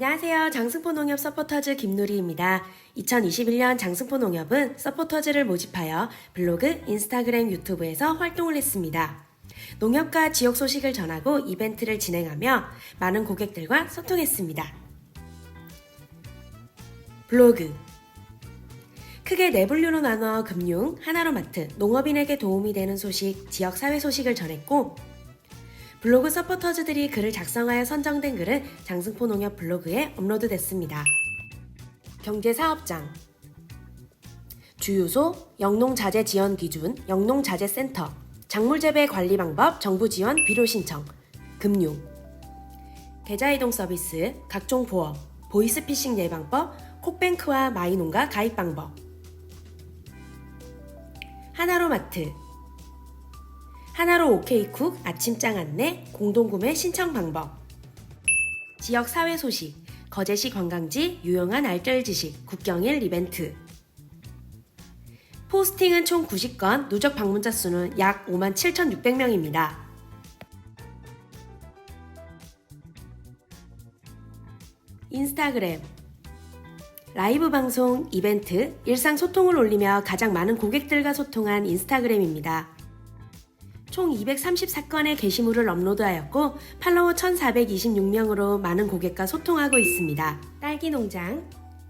안녕하세요. 장승포 농협 서포터즈 김누리입니다. 2021년 장승포 농협은 서포터즈를 모집하여 블로그, 인스타그램, 유튜브에서 활동을 했습니다. 농협과 지역 소식을 전하고 이벤트를 진행하며 많은 고객들과 소통했습니다. 블로그 크게 네 분류로 나눠 금융, 하나로마트, 농업인에게 도움이 되는 소식, 지역 사회 소식을 전했고 블로그 서포터즈들이 글을 작성하여 선정된 글은 장승포 농협 블로그에 업로드됐습니다. 경제사업장. 주유소, 영농자재 지원 기준, 영농자재센터, 작물재배 관리 방법, 정부 지원, 비료 신청, 금융, 계좌이동 서비스, 각종 보험, 보이스피싱 예방법, 콕뱅크와 마이농가 가입 방법, 하나로마트, 하나로 오케이쿡 아침장 안내 공동구매 신청 방법 지역 사회 소식 거제시 관광지 유용한 알뜰 지식 국경일 이벤트 포스팅은 총 90건 누적 방문자 수는 약 57,600명입니다. 인스타그램 라이브 방송, 이벤트, 일상 소통을 올리며 가장 많은 고객들과 소통한 인스타그램입니다. 총 234건의 게시물을 업로드하였고 팔로워 1426명으로 많은 고객과 소통하고 있습니다. 딸기 농장,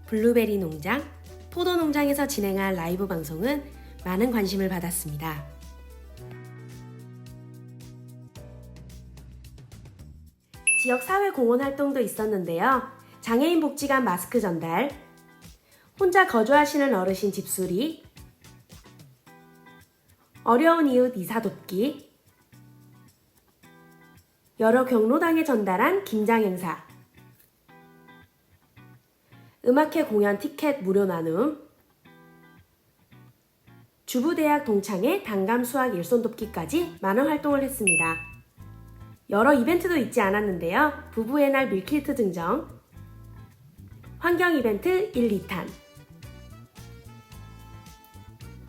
블루베리 농장, 포도 농장에서 진행한 라이브 방송은 많은 관심을 받았습니다. 지역 사회 공헌 활동도 있었는데요. 장애인 복지관 마스크 전달, 혼자 거주하시는 어르신 집수리, 어려운 이웃 이사 돕기, 여러 경로당에 전달한 김장 행사, 음악회 공연 티켓 무료 나눔, 주부대학 동창회 단감 수학 일손 돕기까지 많은 활동을 했습니다. 여러 이벤트도 잊지 않았는데요. 부부의 날 밀키트 증정, 환경 이벤트 1, 2탄,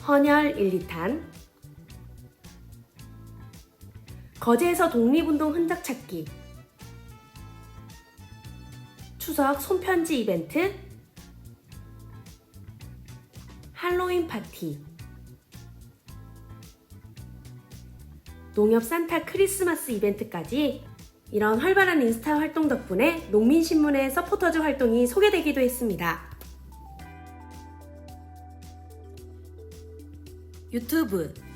헌혈 1, 2탄, 거제에서 독립운동 흔적 찾기, 추석 손편지 이벤트, 할로윈 파티, 농협 산타 크리스마스 이벤트까지 이런 활발한 인스타 활동 덕분에 농민신문의 서포터즈 활동이 소개되기도 했습니다. 유튜브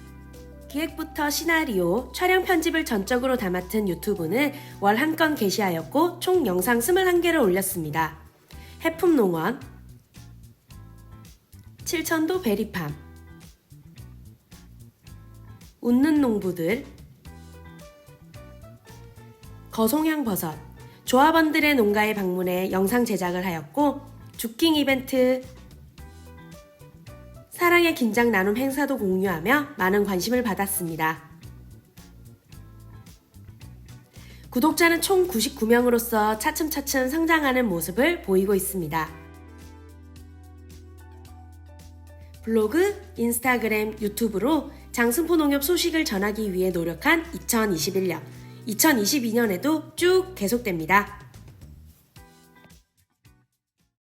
기획부터 시나리오, 촬영 편집을 전적으로 다 맡은 유튜브는 월 한 건 게시하였고 총 영상 21개를 올렸습니다. 해품농원, 칠천도 베리팜, 웃는 농부들, 거송향 버섯, 조합원들의 농가에 방문해 영상 제작을 하였고 주킹 이벤트, 사랑의 긴장 나눔 행사도 공유하며 많은 관심을 받았습니다. 구독자는 총 99명으로서 차츰차츰 성장하는 모습을 보이고 있습니다. 블로그, 인스타그램, 유튜브로 장승포 농협 소식을 전하기 위해 노력한 2021년, 2022년에도 쭉 계속됩니다.